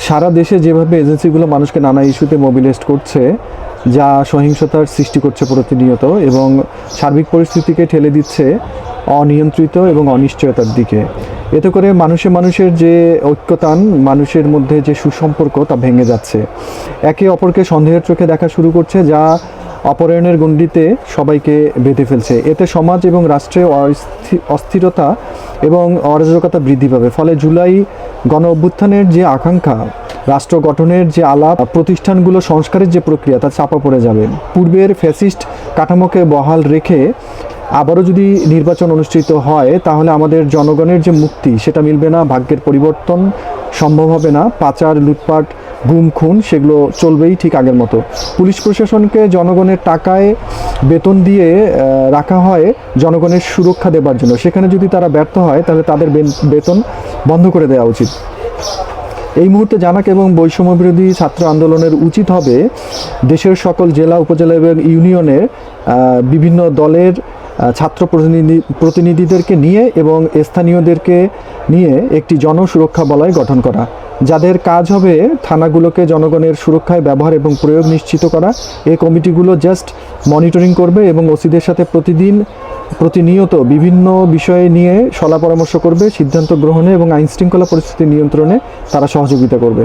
সারা দেশে যেভাবে এজেন্সিগুলো মানুষকে নানা ইস্যুতে মোবিলাইজ করছে, যা সহিংসতার সৃষ্টি করছে প্রতিনিয়ত এবং সার্বিক পরিস্থিতিকে ঠেলে দিচ্ছে অনিয়ন্ত্রিত এবং অনিশ্চয়তার দিকে। এতে করে মানুষে মানুষের যে ঐক্যতান, মানুষের মধ্যে যে সুসম্পর্ক, তা ভেঙে যাচ্ছে। একে অপরকে সন্দেহের চোখে দেখা শুরু করছে, যা অপরায়ণের গণ্ডিতে সবাইকে বেঁধে ফেলছে। এতে সমাজ এবং রাষ্ট্রে অস্থি- অস্থিরতা এবং অরাজকতা বৃদ্ধি পাবে। ফলে জুলাই গণ অভ্যুত্থানের যে আকাঙ্ক্ষা, রাষ্ট্র গঠনের যে আলাপ প্রতিষ্ঠানগুলো সংস্কারের যে প্রক্রিয়া তা চাপা পড়ে যাবে। পূর্বের ফ্যাসিস্ট কাঠামোকে বহাল রেখে আবারও যদি নির্বাচন অনুষ্ঠিত হয়, তাহলে আমাদের জনগণের যে মুক্তি, সেটা মিলবে না, ভাগ্যের পরিবর্তন সম্ভব হবে না, পাচার, লুটপাট, গুম, খুন, সেগুলো চলবেই ঠিক আগের মতো। পুলিশ প্রশাসনকে জনগণের টাকায় বেতন দিয়ে রাখা হয় জনগণের সুরক্ষা দেবার জন্য। সেখানে যদি তারা ব্যর্থ হয়, তাহলে তাদের বেতন বন্ধ করে দেওয়া উচিত। এই মুহূর্তে জানাক এবং বৈষম্য বিরোধী ছাত্র আন্দোলনের উচিত হবে দেশের সকল জেলা, উপজেলা এবং ইউনিয়নের বিভিন্ন দলের ছাত্র প্রতিনিধি, প্রতিনিধিদেরকে নিয়ে এবং স্থানীয়দেরকে নিয়ে একটি জনসুরক্ষা বলয় গঠন করা। যাদের কাজ হবে থানাগুলোকে জনগণের সুরক্ষায় ব্যবহার এবং প্রয়োগ নিশ্চিত করা। এই কমিটিগুলো জাস্ট মনিটরিং করবে এবং ওসিদের সাথে প্রতিদিন প্রতিনিয়ত বিভিন্ন বিষয়ে নিয়ে সলা পরামর্শ করবে, সিদ্ধান্ত গ্রহণে এবং আইন শৃঙ্খলা পরিস্থিতি নিয়ন্ত্রণে তারা সহযোগিতা করবে।